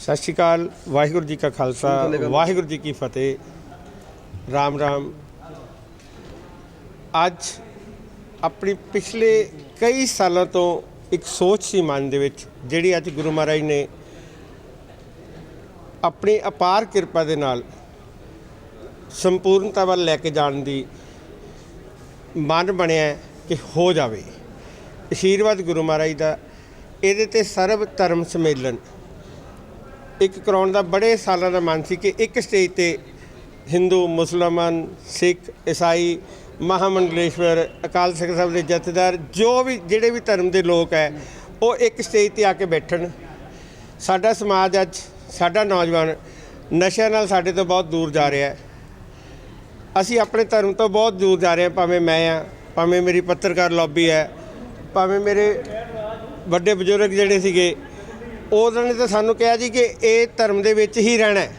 ਸਤਿ ਸ਼੍ਰੀ ਅਕਾਲ ਵਾਹਿਗੁਰੂ ਜੀ ਕਾ ਖਾਲਸਾ ਵਾਹਿਗੁਰੂ ਜੀ ਕੀ ਫਤਿਹ। ਰਾਮ ਰਾਮ। ਅੱਜ ਆਪਣੀ ਪਿਛਲੇ ਕਈ ਸਾਲਾਂ ਤੋਂ ਇੱਕ ਸੋਚ ਸੀ ਮਨ ਦੇ ਵਿੱਚ ਜਿਹੜੀ ਅੱਜ ਗੁਰੂ ਮਹਾਰਾਜ ਨੇ ਆਪਣੀ ਅਪਾਰ ਕਿਰਪਾ ਦੇ ਨਾਲ ਸੰਪੂਰਨਤਾ ਵੱਲ ਲੈ ਕੇ ਜਾਣ ਦੀ ਮਨ ਬਣਿਆ ਕਿ ਹੋ ਜਾਵੇ। ਅਸ਼ੀਰਵਾਦ ਗੁਰੂ ਮਹਾਰਾਜ ਦਾ। ਇਹਦੇ ਤੇ ਸਰਬ ਧਰਮ ਸਮੇਲਨ ਇੱਕ ਕਰਾਉਣ ਦਾ ਬੜੇ ਸਾਲਾਂ ਦਾ ਮਨ ਸੀ ਕਿ ਇੱਕ ਸਟੇਜ ਤੇ ਹਿੰਦੂ ਮੁਸਲਮਾਨ ਸਿੱਖ ਈਸਾਈ ਮਹਾਮੰਡਲੇਸ਼ਵਰ ਅਕਾਲ ਤਖਤ ਸਾਹਿਬ ਦੇ ਜਥੇਦਾਰ, ਜੋ ਵੀ, ਜਿਹੜੇ ਵੀ ਧਰਮ ਦੇ ਲੋਕ ਹੈ, ਉਹ ਇੱਕ ਸਟੇਜ ਤੇ ਆ ਕੇ ਬੈਠਣ। ਸਾਡਾ ਸਮਾਜ ਅੱਜ, ਸਾਡਾ ਨੌਜਵਾਨ ਨਸ਼ਿਆਂ ਨਾਲ ਸਾਡੇ ਤੋਂ ਬਹੁਤ ਦੂਰ ਜਾ ਰਿਹਾ ਹੈ। ਅਸੀਂ ਆਪਣੇ ਧਰਮ ਤੋਂ ਬਹੁਤ ਦੂਰ ਜਾ ਰਹੇ ਹਾਂ, ਭਾਵੇਂ ਮੈਂ ਆ ਭਾਵੇਂ ਮੇਰੀ ਪੱਤਰਕਾਰ ਲੌਬੀ ਹੈ, ਭਾਵੇਂ ਮੇਰੇ ਵੱਡੇ ਬਜ਼ੁਰਗ ਜਿਹੜੇ ਸੀਗੇ ਉਹਨਾਂ ਨੇ ਤਾਂ ਸਾਨੂੰ ਕਿਹਾ ਜੀ ਕਿ ਇਹ ਧਰਮ ਦੇ ਵਿੱਚ ਹੀ ਰਹਿਣਾ ਹੈ।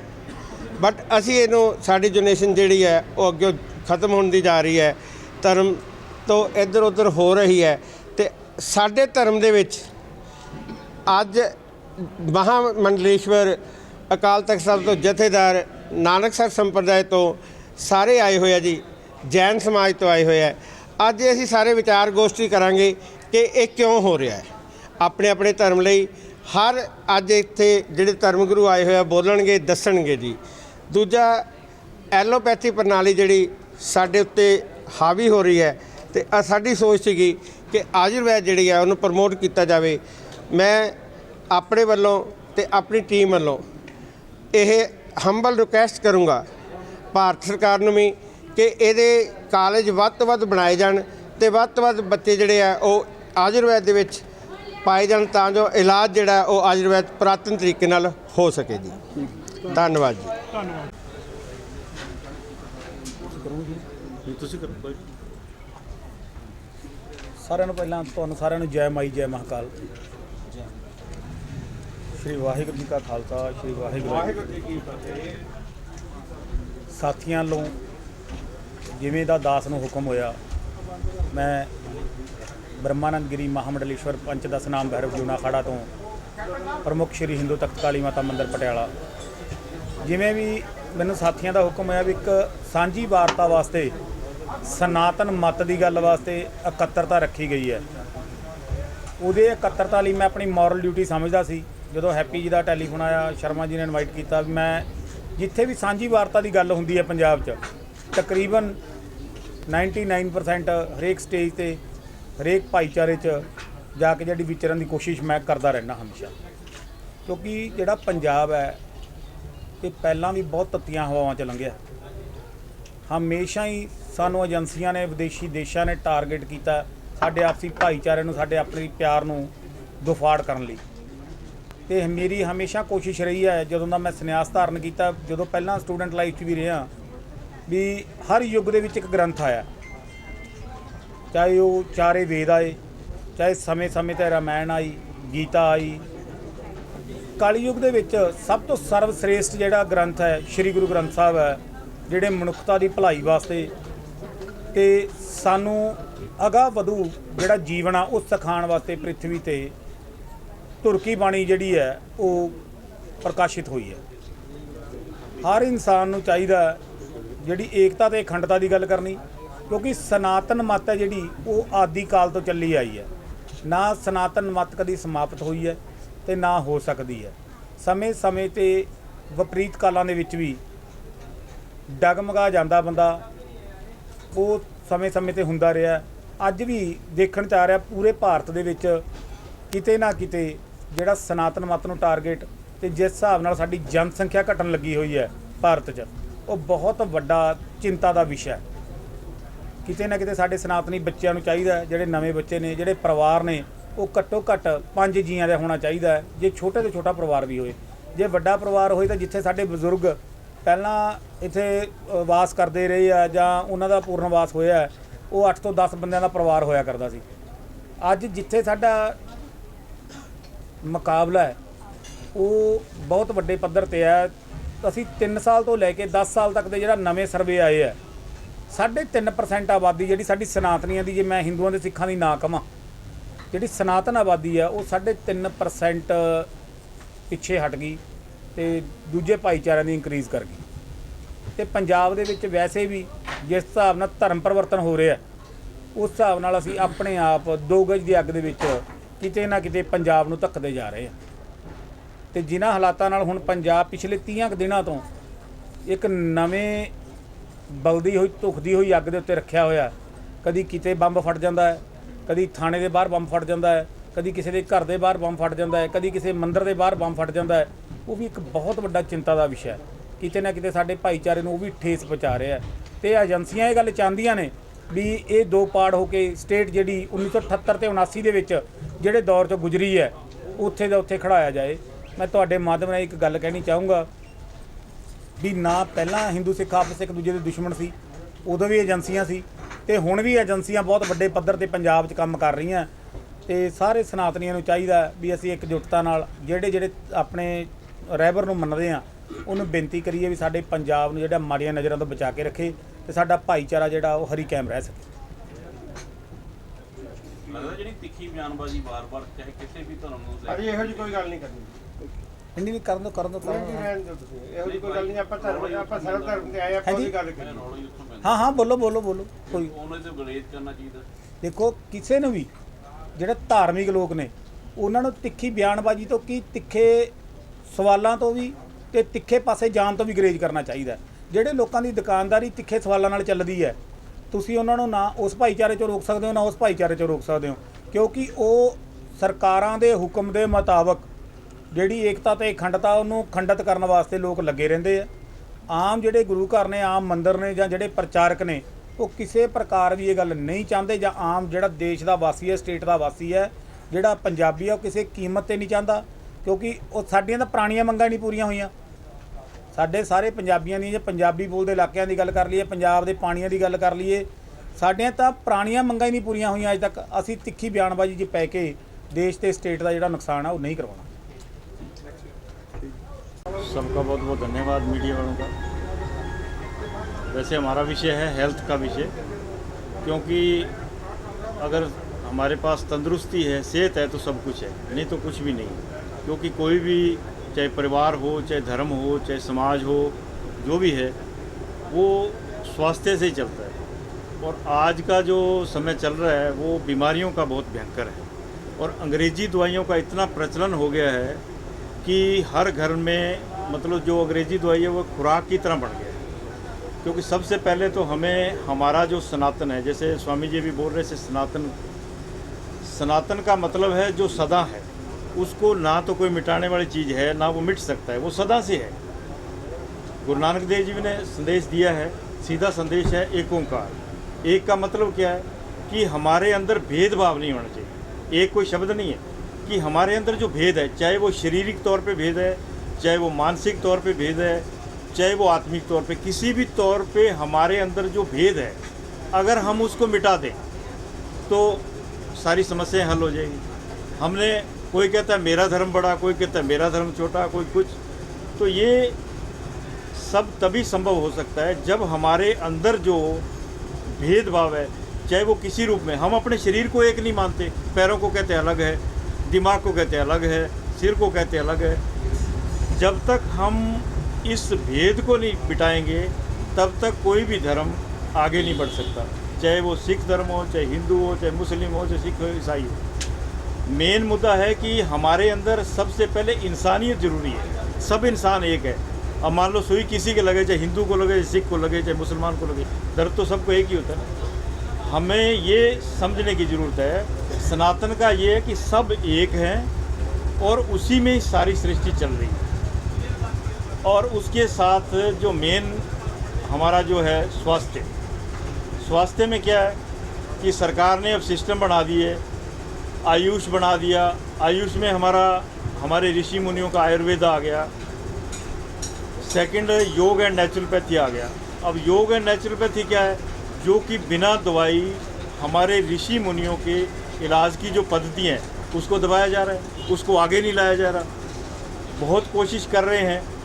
ਬਟ ਅਸੀਂ ਇਹਨੂੰ, ਸਾਡੀ ਜਨਰੇਸ਼ਨ ਜਿਹੜੀ ਹੈ, ਉਹ ਅੱਗੇ ਖਤਮ ਹੋਣ ਦੀ ਜਾ ਰਹੀ ਹੈ। ਧਰਮ ਤੋਂ ਇੱਧਰ ਉੱਧਰ ਹੋ ਰਹੀ ਹੈ ਤੇ ਸਾਡੇ ਧਰਮ ਦੇ ਵਿੱਚ ਅੱਜ ਮਹਾ ਮੰਡਲੇਸ਼ਵਰ ਅਕਾਲ ਤਖਤ ਸਾਹਿਬ ਤੋਂ ਜਥੇਦਾਰ ਨਾਨਕ ਨਾਨਕਸਰ ਸੰਪਰਦਾਇ ਤੋਂ ਸਾਰੇ ਆਏ ਹੋਏ ਆ ਜੀ, ਜੈਨ ਸਮਾਜ ਤੋਂ ਆਏ ਹੋਏ ਆ। ਅੱਜ ਅਸੀਂ ਸਾਰੇ ਵਿਚਾਰ ਗੋਸ਼ਟੀ ਕਰਾਂਗੇ ਕਿ ਇਹ ਕਿਉਂ ਹੋ ਰਿਹਾ ਹੈ। ਆਪਣੇ ਆਪਣੇ ਧਰਮ ਲਈ ਹਰ ਅੱਜ ਇੱਥੇ ਜਿਹੜੇ ਧਰਮ ਗੁਰੂ ਆਏ ਹੋਏ ਆ, ਬੋਲਣਗੇ, ਦੱਸਣਗੇ ਜੀ। ਦੂਜਾ, ਐਲੋਪੈਥੀ ਪ੍ਰਣਾਲੀ ਜਿਹੜੀ ਸਾਡੇ ਉੱਤੇ ਹਾਵੀ ਹੋ ਰਹੀ ਹੈ ਤੇ ਸਾਡੀ ਸੋਚ ਸੀਗੀ ਕਿ ਆਯੁਰਵੈਦ ਜਿਹੜੀ ਆ, ਉਹਨੂੰ ਪ੍ਰਮੋਟ ਕੀਤਾ ਜਾਵੇ। ਮੈਂ ਆਪਣੇ ਵੱਲੋਂ ਤੇ ਆਪਣੀ ਟੀਮ ਵੱਲੋਂ ਇਹ ਹੰਬਲ ਰਿਕੁਐਸਟ ਕਰੂੰਗਾ ਭਾਰਤ ਸਰਕਾਰ ਨੂੰ ਵੀ ਕਿ ਇਹਦੇ ਕਾਲਜ ਵੱਧ ਤੋਂ ਵੱਧ ਬਣਾਏ ਜਾਣ ਤੇ ਵੱਧ ਤੋਂ ਵੱਧ ਬੱਚੇ ਜਿਹੜੇ ਆ, ਉਹ ਆਯੁਰਵੈਦ ਦੇ ਵਿੱਚ ਪਾਏ ਜਾਣ ਤਾਂ ਜੋ ਇਲਾਜ ਜਿਹੜਾ ਉਹ ਆਯੁਰਵੈਦ ਪੁਰਾਤਨ ਤਰੀਕੇ ਨਾਲ ਹੋ ਸਕੇ ਜੀ। ਧੰਨਵਾਦ ਜੀ। ਤੁਸੀਂ ਕਰੋ ਕੋਈ ਸਾਰਿਆਂ ਨੂੰ ਪਹਿਲਾਂ ਤੁਹਾਨੂੰ ਸਾਰਿਆਂ ਨੂੰ ਜੈ ਮਾਈ ਜੈ ਮਹਾਕਾਲ। ਸ਼੍ਰੀ ਵਾਹਿਗੁਰੂ ਜੀ ਕਾ ਖਾਲਸਾ ਸ਼੍ਰੀ ਵਾਹਿਗੁਰੂ ਜੀ ਕੀ ਫਤਿਹ। ਸਾਥੀਆਂ ਵੱਲੋਂ ਜਿਵੇਂ ਦਾ ਦਾਸ ਨੂੰ ਹੁਕਮ ਹੋਇਆ ਮੈਂ ਬ੍ਰਹਮਾਨੰਦ ਗਿਰੀ ਮਹਾਮੰਡਲੇਸ਼ਵਰ ਪੰਚ ਦਾ ਨਾਮ ਭੈਰਵ ਜੂਨਾ ਖਾੜਾ ਤੋਂ ਪ੍ਰਮੁੱਖ ਸ਼੍ਰੀ ਹਿੰਦੂ ਤਖਤ ਕਾਲੀ ਮਾਤਾ ਮੰਦਿਰ ਪਟਿਆਲਾ। ਜਿਵੇਂ ਵੀ ਮੈਨੂੰ ਸਾਥੀਆਂ ਦਾ ਹੁਕਮ ਹੋਇਆ ਵੀ ਇੱਕ ਸਾਂਝੀ ਵਾਰਤਾ ਵਾਸਤੇ, ਸਨਾਤਨ ਮਤ ਦੀ ਗੱਲ ਵਾਸਤੇ ਇਕੱਤਰਤਾ ਰੱਖੀ ਗਈ ਹੈ। ਉਹਦੇ ਇਕੱਤਰਤਾ ਲਈ ਮੈਂ ਆਪਣੀ ਮੋਰਲ ਡਿਊਟੀ ਸਮਝਦਾ ਸੀ। ਜਦੋਂ ਹੈਪੀ ਜੀ ਦਾ ਟੈਲੀਫੋਨ ਆਇਆ, ਸ਼ਰਮਾ ਜੀ ਨੇ ਇਨਵਾਈਟ ਕੀਤਾ ਵੀ ਮੈਂ ਜਿੱਥੇ ਵੀ ਸਾਂਝੀ ਵਾਰਤਾ ਦੀ ਗੱਲ ਹੁੰਦੀ ਹੈ ਪੰਜਾਬ 'ਚ, ਤਕਰੀਬਨ 99% ਹਰੇਕ ਸਟੇਜ ਤੇ ਹਰੇਕ ਭਾਈਚਾਰੇ 'ਚ ਜਾ ਕੇ ਜਿਹੜੀ ਵਿਚਰਨ ਦੀ ਕੋਸ਼ਿਸ਼ ਮੈਂ ਕਰਦਾ ਰਹਿਣਾ ਹਮੇਸ਼ਾ। ਕਿਉਂਕਿ ਜਿਹੜਾ ਪੰਜਾਬ ਹੈ, ਇਹ ਪਹਿਲਾਂ ਵੀ ਬਹੁਤ ਤੱਤੀਆਂ ਹਵਾਵਾਂ 'ਚ ਲੰਘਿਆ। ਹਮੇਸ਼ਾ ਹੀ ਸਾਨੂੰ ਏਜੰਸੀਆਂ ਨੇ, ਵਿਦੇਸ਼ੀ ਦੇਸ਼ਾਂ ਨੇ ਟਾਰਗੇਟ ਕੀਤਾ ਸਾਡੇ ਆਪਸੀ ਭਾਈਚਾਰੇ ਨੂੰ, ਸਾਡੇ ਆਪਣੇ ਪਿਆਰ ਨੂੰ ਦੁਫਾੜ ਕਰਨ ਲਈ। ਤੇ ਮੇਰੀ ਹਮੇਸ਼ਾ ਕੋਸ਼ਿਸ਼ ਰਹੀ ਹੈ, ਜਦੋਂ ਦਾ ਮੈਂ ਸੰਨਿਆਸ ਧਾਰਨ ਕੀਤਾ, ਜਦੋਂ ਪਹਿਲਾਂ ਸਟੂਡੈਂਟ ਲਾਈਫ 'ਚ ਵੀ ਰਿਹਾ, ਵੀ ਹਰ ਯੁੱਗ ਦੇ ਵਿੱਚ ਇੱਕ ਗ੍ਰੰਥ ਆਇਆ। ਚਾਹੇ ਉਹ ਚਾਰੇ ਵੇਦ ਆਏ, ਚਾਹੇ ਸਮੇਂ-ਸਮੇਂ ਤੇ ਰਾਮਾਇਣ ਆਈ, ਗੀਤਾ ਆਈ। ਕਲਯੁਗ ਦੇ ਵਿੱਚ ਸਭ ਤੋਂ ਸਰਵਸ਼੍ਰੇਸ਼ਟ ਜਿਹੜਾ ਗ੍ਰੰਥ ਹੈ, ਸ੍ਰੀ ਗੁਰੂ ਗ੍ਰੰਥ ਸਾਹਿਬ ਹੈ, ਜਿਹੜੇ ਮਨੁੱਖਤਾ ਦੀ ਭਲਾਈ ਵਾਸਤੇ ਤੇ ਸਾਨੂੰ ਅਗਾ ਵਧੂ ਜਿਹੜਾ ਜੀਵਨ ਆ, ਉਹ ਸਿਖਾਉਣ ਵਾਸਤੇ ਪ੍ਰithvi ਤੇ ਤੁਰਕੀ ਬਾਣੀ ਜਿਹੜੀ ਹੈ, ਉਹ ਪ੍ਰਕਾਸ਼ਿਤ ਹੋਈ ਹੈ। ਹਰ ਇਨਸਾਨ ਨੂੰ ਚਾਹੀਦਾ ਜਿਹੜੀ ਏਕਤਾ ਤੇ ਅਖੰਡਤਾ ਦੀ ਗੱਲ ਕਰਨੀ ਕਿਉਂਕਿ ਸਨਾਤਨ ਮਤ ਹੈ ਜਿਹੜੀ, ਉਹ ਆਦਿ ਕਾਲ ਤੋਂ ਚੱਲੀ ਆਈ ਹੈ। ਨਾ ਸਨਾਤਨ ਮਤ ਕਦੀ ਸਮਾਪਤ ਹੋਈ ਹੈ ਤੇ ਨਾ ਹੋ ਸਕਦੀ ਹੈ। ਸਮੇਂ-ਸਮੇਂ ਤੇ ਵਿਪਰੀਤ ਕਾਲਾਂ ਦੇ ਵਿੱਚ ਵੀ ਡਗਮਗਾ ਜਾਂਦਾ ਬੰਦਾ। ਉਹ ਸਮੇਂ-ਸਮੇਂ ਤੇ ਹੁੰਦਾ ਰਿਹਾ। ਅੱਜ ਵੀ ਦੇਖਣ ਚ ਆ ਰਿਹਾ ਪੂਰੇ ਭਾਰਤ ਦੇ ਵਿੱਚ ਕਿਤੇ ਨਾ ਕਿਤੇ ਜਿਹੜਾ ਸਨਾਤਨ ਮਤ ਨੂੰ ਟਾਰਗੇਟ ਤੇ ਜਿਸ ਹਿਸਾਬ ਨਾਲ ਸਾਡੀ ਜਨਸੰਖਿਆ ਘਟਣ ਲੱਗੀ ਹੋਈ ਹੈ ਭਾਰਤ 'ਚ, ਉਹ ਬਹੁਤ ਵੱਡਾ ਚਿੰਤਾ ਦਾ ਵਿਸ਼ਾ ਹੈ। ਕਿਤੇ ਨਾ ਕਿਤੇ ਸਾਡੇ ਸਨਾਤਨੀ ਬੱਚਿਆਂ ਨੂੰ ਚਾਹੀਦਾ ਜਿਹੜੇ ਨਵੇਂ ਬੱਚੇ ਨੇ, ਜਿਹੜੇ ਪਰਿਵਾਰ ਨੇ, ਉਹ ਘੱਟੋ ਘੱਟ ਪੰਜ ਜੀਆਂ ਦਾ ਹੋਣਾ ਚਾਹੀਦਾ ਜੇ ਛੋਟੇ ਤੋਂ ਛੋਟਾ ਪਰਿਵਾਰ ਵੀ ਹੋਏ। ਜੇ ਵੱਡਾ ਪਰਿਵਾਰ ਹੋਏ ਤਾਂ ਜਿੱਥੇ ਸਾਡੇ ਬਜ਼ੁਰਗ ਪਹਿਲਾਂ ਇੱਥੇ ਵਾਸ ਕਰਦੇ ਰਹੇ ਆ ਜਾਂ ਉਹਨਾਂ ਦਾ ਪੂਰਨ ਵਾਸ ਹੋਇਆ ਉਹ 8 ਤੋਂ 10 ਬੰਦਿਆਂ ਦਾ ਪਰਿਵਾਰ ਹੋਇਆ ਕਰਦਾ ਸੀ। ਅੱਜ ਜਿੱਥੇ ਸਾਡਾ ਮੁਕਾਬਲਾ ਹੈ, ਉਹ ਬਹੁਤ ਵੱਡੇ ਪੱਧਰ ਤੇ ਹੈ। ਅਸੀਂ 3 ਸਾਲ ਤੋਂ ਲੈ ਕੇ 10 ਸਾਲ ਤੱਕ ਦੇ ਜਿਹੜਾ ਨਵੇਂ ਸਰਵੇ ਆਏ ਆ ਸਾਢੇ 3% ਆਬਾਦੀ ਜਿਹੜੀ ਸਾਡੀ ਸਨਾਤਨੀਆਂ ਦੀ, ਜੇ ਮੈਂ ਹਿੰਦੂਆਂ ਦੇ ਸਿੱਖਾਂ ਦੀ ਨਾ ਕਵਾਂ, ਜਿਹੜੀ ਸਨਾਤਨ ਆਬਾਦੀ ਆ, ਉਹ ਸਾਢੇ 3% ਪਿੱਛੇ ਹਟ ਗਈ ਤੇ ਦੂਜੇ ਭਾਈਚਾਰਿਆਂ ਦੀ ਇਨਕਰੀਜ਼ ਕਰ ਗਈ। ਤੇ ਪੰਜਾਬ ਦੇ ਵਿੱਚ ਵੈਸੇ ਵੀ ਜਿਸ ਹਿਸਾਬ ਨਾਲ ਧਰਮ ਪਰਿਵਰਤਨ ਹੋ ਰਿਹਾ, ਉਸ ਹਿਸਾਬ ਨਾਲ ਅਸੀਂ ਆਪਣੇ ਆਪ ਦੋ ਗਜ ਦੀ ਅੱਗ ਦੇ ਵਿੱਚ ਕਿਤੇ ਨਾ ਕਿਤੇ ਪੰਜਾਬ ਨੂੰ ਧੱਕਦੇ ਜਾ ਰਹੇ ਹਾਂ ਤੇ ਜਿਨ੍ਹਾਂ ਹਾਲਾਤਾਂ ਨਾਲ ਹੁਣ ਪੰਜਾਬ ਪਿਛਲੇ 30 ਦਿਨਾਂ ਤੋਂ ਇੱਕ ਨਵੇਂ ਬਲਦੀ ਹੋਈ, ਧੁਖਦੀ ਹੋਈ ਅੱਗ ਦੇ ਉੱਤੇ ਰੱਖਿਆ ਹੋਇਆ ਕਦੀ ਕਿਤੇ ਬੰਬ ਫਟ ਜਾਂਦਾ ਹੈ, ਕਦੀ ਥਾਣੇ ਦੇ ਬਾਹਰ ਬੰਬ ਫਟ ਜਾਂਦਾ ਹੈ, ਕਦੀ ਕਿਸੇ ਦੇ ਘਰ ਦੇ ਬਾਹਰ ਬੰਬ ਫਟ ਜਾਂਦਾ ਹੈ, ਕਦੀ ਕਿਸੇ ਮੰਦਿਰ ਦੇ ਬਾਹਰ ਬੰਬ ਫਟ ਜਾਂਦਾ ਹੈ। ਉਹ ਵੀ ਇੱਕ ਬਹੁਤ ਵੱਡਾ ਚਿੰਤਾ ਦਾ ਵਿਸ਼ਾ ਹੈ। ਕਿਤੇ ਨਾ ਕਿਤੇ ਸਾਡੇ ਭਾਈਚਾਰੇ ਨੂੰ ਉਹ ਵੀ ਠੇਸ ਪਹੁੰਚਾ ਰਿਹਾ ਹੈ। ਤੇ ਏਜੰਸੀਆਂ ਇਹ ਗੱਲ ਚਾਹੁੰਦੀਆਂ ਨੇ ਵੀ ਇਹ ਦੋ ਪਾੜ ਹੋ ਕੇ ਸਟੇਟ ਜਿਹੜੀ 1978 ਤੇ 79 ਦੇ ਵਿੱਚ ਜਿਹੜੇ ਦੌਰ ਚੋਂ ਗੁਜ਼ਰੀ ਹੈ, ਉੱਥੇ ਦਾ ਉੱਥੇ ਖੜਾਇਆ ਜਾਏ। ਮੈਂ ਤੁਹਾਡੇ ਮਾਧਿਅਮ ਨਾਲ ਇੱਕ ਗੱਲ ਕਹਿਣੀ ਚਾਹੂੰਗਾ ਵੀ ਨਾ ਪਹਿਲਾਂ ਹਿੰਦੂ ਸਿੱਖ ਆਪਸ ਇੱਕ ਦੂਜੇ ਦੇ ਦੁਸ਼ਮਣ ਸੀ ਉਦੋਂ ਵੀ ਏਜੰਸੀਆਂ ਸੀ ਤੇ ਹੁਣ ਵੀ ਏਜੰਸੀਆਂ ਬਹੁਤ ਵੱਡੇ ਪੱਧਰ ਤੇ ਪੰਜਾਬ 'ਚ ਕੰਮ ਕਰ ਰਹੀਆਂ। ਤੇ ਸਾਰੇ ਸਨਾਤਨੀਆਂ ਨੂੰ ਚਾਹੀਦਾ ਵੀ ਅਸੀਂ ਇਕਜੁੱਟਤਾ ਨਾਲ ਜਿਹੜੇ ਜਿਹੜੇ ਆਪਣੇ ਰਹਿਬਰ ਨੂੰ ਮੰਨਦੇ ਆ ਉਹਨੂੰ ਬੇਨਤੀ ਕਰੀਏ ਵੀ ਸਾਡੇ ਪੰਜਾਬ ਨੂੰ ਜਿਹੜਾ ਮਾੜੀਆਂ ਨਜ਼ਰਾਂ ਤੋਂ ਬਚਾ ਕੇ ਰੱਖੇ ਤੇ ਸਾਡਾ ਭਾਈਚਾਰਾ ਜਿਹੜਾ ਉਹ ਹਰੀ ਕਾਇਮ ਰਹਿ ਸਕੇ। ਲੱਗਦਾ ਜਿਹੜੀ ਤਿੱਖੀ ਬਿਆਨਬਾਜ਼ੀ ਵਾਰ-ਵਾਰ ਚਾਹੇ ਕਿਸੇ ਵੀ ਧਰਮ ਨੂੰ ਲੈ ਅਰੇ ਇਹੋ ਜਿਹੀ ਕੋਈ ਗੱਲ ਨਹੀਂ ਕਰਨੀ। ਇੰਨੀ ਵੀ ਕਰਨ ਦੋ ਕਰਨ ਦੋ ਕਰਨ। ਰਹਿਣ ਦਿਓ ਤੁਸੀਂ। ਇਹੋ ਜਿਹੀ ਕੋਈ ਗੱਲ ਨਹੀਂ ਆਪਾਂ ਧਰਮ ਆਪਾਂ ਸਰਵ ਧਰਮ ਤੇ ਆਏ ਆਪਾਂ ਉਹਦੀ ਗੱਲ ਕਰੀਏ ਰੌਲਾ ਹੀ ਉੱਥੋਂ ਪੈਂਦਾ ਹਾਂ ਹਾਂ ਬੋਲੋ ਬੋਲੋ ਬੋਲੋ। ਕੋਈ ਉਹਨਾਂ ਤੇ ਗਰੇਜ ਕਰਨਾ ਚਾਹੀਦਾ। ਦੇਖੋ ਕਿਸੇ ਨੂੰ ਵੀ ਜਿਹੜੇ ਧਾਰਮਿਕ ਲੋਕ ਨੇ ਉਹਨਾਂ ਨੂੰ ਤਿੱਖੀ ਬਿਆਨਬਾਜ਼ੀ ਤੋਂ ਕੀ ਤਿੱਖੇ ਸਵਾਲਾਂ ਤੋਂ ਵੀ ਤੇ ਤਿੱਖੇ ਪਾਸੇ ਜਾਣ ਤੋਂ ਵੀ ਗਰੇਜ ਕਰਨਾ ਚਾਹੀਦਾ। ਜਿਹੜੇ ਲੋਕਾਂ ਦੀ ਦੁਕਾਨਦਾਰੀ ਤਿੱਖੇ ਸਵਾਲਾਂ ਨਾਲ ਚੱਲਦੀ ਹੈ ਤੁਸੀਂ ਉਹਨਾਂ ਨੂੰ ਨਾ ਉਸ ਭਾਈਚਾਰੇ 'ਚੋਂ ਰੋਕ ਸਕਦੇ ਹੋ ਨਾ ਉਸ ਭਾਈਚਾਰੇ 'ਚੋਂ ਰੋਕ ਸਕਦੇ ਹੋ। ਕਿਉਂਕਿ ਉਹ ਸਰਕਾਰਾਂ ਦੇ ਹੁਕਮ ਦੇ ਮੁਤਾਬਕ ਜਿਹੜੀ ਏਕਤਾ ਤੇ ਅਖੰਡਤਾ ਉਹਨੂੰ ਖੰਡਿਤ ਕਰਨ ਵਾਸਤੇ ਲੋਕ ਲੱਗੇ ਰਹਿੰਦੇ ਆ। ਆਮ ਜਿਹੜੇ ਗੁਰੂ ਘਰ ਨੇ, ਆਮ ਮੰਦਰ ਨੇ ਜਾਂ ਜਿਹੜੇ ਪ੍ਰਚਾਰਕ ਨੇ, ਉਹ ਕਿਸੇ ਪ੍ਰਕਾਰ ਵੀ ਇਹ ਗੱਲ ਨਹੀਂ ਚਾਹੁੰਦੇ ਜਾਂ ਆਮ ਜਿਹੜਾ ਦੇਸ਼ ਦਾ ਵਾਸੀ ਹੈ, ਸਟੇਟ ਦਾ ਵਾਸੀ ਹੈ, ਜਿਹੜਾ ਪੰਜਾਬੀ ਆ, ਉਹ ਕਿਸੇ ਕੀਮਤ ਤੇ ਨਹੀਂ ਚਾਹੁੰਦਾ। ਕਿਉਂਕਿ ਉਹ ਸਾਡੀਆਂ ਤਾਂ ਪੁਰਾਣੀਆਂ ਮੰਗਾਂ ਨਹੀਂ ਪੂਰੀਆਂ ਹੋਈਆਂ। ਸਾਡੇ ਸਾਰੇ ਪੰਜਾਬੀਆਂ ਦੀ ਜੇ ਪੰਜਾਬੀ ਬੋਲਦੇ ਇਲਾਕਿਆਂ ਦੀ ਗੱਲ ਕਰ ਲਈਏ, ਪੰਜਾਬ ਦੇ ਪਾਣੀਆਂ ਦੀ ਗੱਲ ਕਰ ਲਈਏ, ਸਾਡੀਆਂ ਤਾਂ ਪੁਰਾਣੀਆਂ ਮੰਗਾਂ ਹੀ ਨਹੀਂ ਪੂਰੀਆਂ ਹੋਈਆਂ ਅਜੇ ਤੱਕ। ਅਸੀਂ ਤਿੱਖੀ ਬਿਆਨਬਾਜ਼ੀ 'ਚ ਪੈ ਕੇ ਦੇਸ਼ ਤੇ ਸਟੇਟ ਦਾ ਜਿਹੜਾ ਨੁਕਸਾਨ ਆ, ਉਹ ਨਹੀਂ ਕਰਵਾਉਣਾ। सबका बहुत बहुत धन्यवाद मीडिया वालों का। वैसे हमारा विषय है हेल्थ का विषय, क्योंकि अगर हमारे पास तंदुरुस्ती है, सेहत है तो सब कुछ है, नहीं तो कुछ भी नहीं। क्योंकि कोई भी, चाहे परिवार हो, चाहे धर्म हो, चाहे समाज हो, जो भी है, वो स्वास्थ्य से ही चलता है। और आज का जो समय चल रहा है, वो बीमारियों का बहुत भयंकर है। और अंग्रेज़ी दवाइयों का इतना प्रचलन हो गया है कि हर घर में मतलब जो अंग्रेज़ी दवाई है, वो खुराक की तरह बढ़ गया। क्योंकि सबसे पहले तो हमें हमारा जो सनातन है, जैसे स्वामी जी भी बोल रहे थे सनातन सनातन का मतलब है जो सदा है, उसको ना तो कोई मिटाने वाली चीज़ है, ना वो मिट सकता है, वो सदा से है। गुरु नानक देव जी ने संदेश दिया है, सीधा संदेश है, एक ओंकार। एक का मतलब क्या है? कि हमारे अंदर भेदभाव नहीं होना चाहिए। एक कोई शब्द नहीं है कि हमारे अंदर जो भेद है, चाहे वो शारीरिक तौर पे भेद है चाहे वो मानसिक तौर पे भेद है, चाहे वो आत्मिक तौर पे, किसी भी तौर पे हमारे अंदर जो भेद है, अगर हम उसको मिटा दें तो सारी समस्याएँ हल हो जाएगी। हमने, कोई कहता है मेरा धर्म बड़ा, कोई कहता है मेरा धर्म छोटा, कोई कुछ तो ये सब तभी संभव हो सकता है जब हमारे अंदर जो भेदभाव है, चाहे वो किसी रूप में, हम अपने शरीर को एक नहीं मानते, पैरों को कहते अलग है, दिमाग को कहते अलग है, सिर को कहते अलग है जब तक हम इस भेद को नहीं मिटाएँगे, तब तक कोई भी धर्म आगे नहीं बढ़ सकता। चाहे वो सिख धर्म हो, चाहे हिंदू हो, चाहे मुस्लिम हो, चाहे सिख हो, ईसाई हो। मेन मुद्दा है कि हमारे अंदर सबसे पहले इंसानियत ज़रूरी है। सब इंसान एक है। अब मान लो सुई किसी के लगे, चाहे हिंदू को लगे, चाहे सिख को लगे, चाहे मुसलमान को लगे, दर्द तो सबको एक ही होता है ना। हमें ये समझने की ज़रूरत है, सनातन का ये है कि सब एक हैं और उसी में सारी सृष्टि चल रही है। और उसके साथ जो मेन हमारा जो है स्वास्थ्य। स्वास्थ्य में क्या है कि सरकार ने अब सिस्टम बना दिए आयुष बना दिया। आयुष में हमारा, हमारे ऋषि मुनियों का आयुर्वेद आ गया। सेकंड योग एंड नेचुरोपैथी आ गया। अब योग एंड नेचुरोपैथी क्या है? जो कि बिना दवाई हमारे ऋषि मुनियों के इलाज की जो पद्धति हैं, उसको दबाया जा रहा है, उसको आगे नहीं लाया जा रहा। बहुत कोशिश कर रहे हैं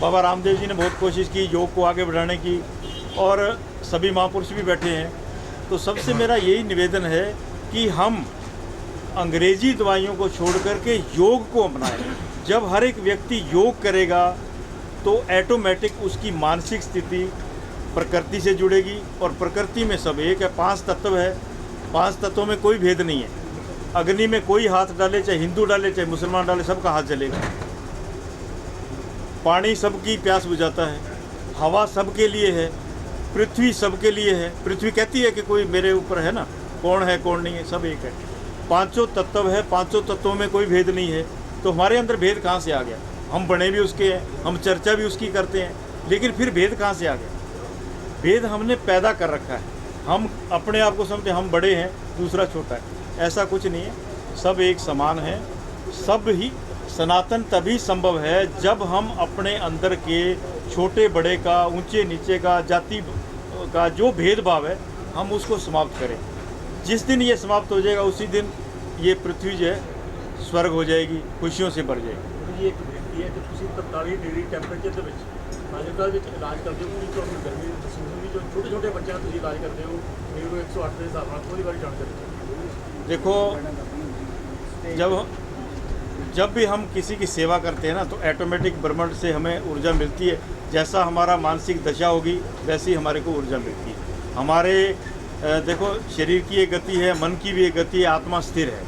बाबा रामदेव जी ने बहुत कोशिश की योग को आगे बढ़ाने की और सभी महापुरुष भी बैठे हैं। तो सबसे मेरा यही निवेदन है कि हम अंग्रेज़ी दवाइयों को छोड़ करके योग को अपनाएँ। जब हर एक व्यक्ति योग करेगा तो ऐटोमेटिक उसकी मानसिक स्थिति प्रकृति से जुड़ेगी और प्रकृति में सब एक है पाँच तत्व है। पाँच तत्वों में कोई भेद नहीं है। अग्नि में कोई हाथ डाले चाहे हिंदू डाले चाहे मुसलमान डाले सबका हाथ जलेगा। पानी सबकी प्यास बुझाता है, हवा सबके लिए है, पृथ्वी सबके लिए है। पृथ्वी कहती है कि कोई मेरे ऊपर है ना? कौन है, कौन नहीं है? सब एक है। पाँचों तत्व है, पाँचों तत्वों में कोई भेद नहीं है। तो हमारे अंदर भेद कहाँ से आ गया? हम बने भी उसके हैं, हम चर्चा भी उसकी करते हैं, लेकिन फिर भेद कहाँ से आ गया? भेद हमने पैदा कर रखा है। हम अपने आप को समझते हम बड़े हैं, दूसरा छोटा है। ऐसा कुछ नहीं है। सब एक समान है, सब ही सनातन तभी संभव है जब हम अपने अंदर के छोटे बड़े का ऊंचे नीचे का जाति का जो भेदभाव है हम उसको समाप्त करें जिस दिन ये समाप्त हो जाएगा उसी दिन ये पृथ्वी जो है स्वर्ग हो जाएगी खुशियों से भर जाएगी ਜੀ ਇੱਕ ਬੇਨਤੀ ਹੈ ਕਿ ਤੁਸੀਂ 43 ਡਿਗਰੀ ਟੈਂਪਰੇਚਰ ਦੇ ਵਿੱਚ ਹਸਪਤਾਲ ਵਿੱਚ ਇਲਾਜ ਕਰਦੇ ਹੋ ਪੂਰੀ ਤੁਹਾਨੂੰ ਗਰਮੀ ਮਹਿਸੂਸ ਹੁੰਦੀ ਜੋ ਛੋਟੇ ਛੋਟੇ ਬੱਚਿਆਂ ਨੂੰ ਤੁਸੀਂ ਇਲਾਜ ਕਰਦੇ ਹੋ ਨਿਊਰੋ 108 ਦੇ ਹਿਸਾਬ ਨਾਲ ਥੋੜੀ ਵਾਰੀ ਜਾਣਕਾਰੀ ਦਿਓ देखो जब जब भी हम किसी की सेवा करते हैं ना तो ऐटोमेटिक ब्रह्मांड से हमें ऊर्जा मिलती है। जैसा हमारा मानसिक दशा होगी, वैसी हमारे को ऊर्जा मिलती है। हमारे देखो, शरीर की एक गति है, मन की भी एक गति है, आत्मा स्थिर है।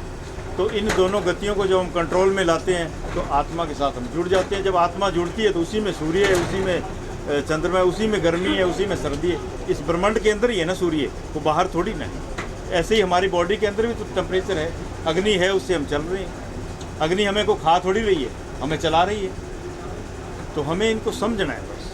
तो इन दोनों गतियों को जब हम कंट्रोल में लाते हैं तो आत्मा के साथ हम जुड़ जाते हैं। जब आत्मा जुड़ती है तो उसी में सूर्य है, उसी में चंद्रमा है, उसी में गर्मी है, उसी में सर्दी है। इस ब्रह्मांड के अंदर ही है ना सूर्य, वो बाहर थोड़ी ना ऐसे ही हमारी बॉडी के अंदर भी तो टेम्परेचर है, अग्नि है, उससे हम चल रहे हैं। अग्नि हमें को खा थोड़ी रही है हमें चला रही है तो हमें इनको समझना है बस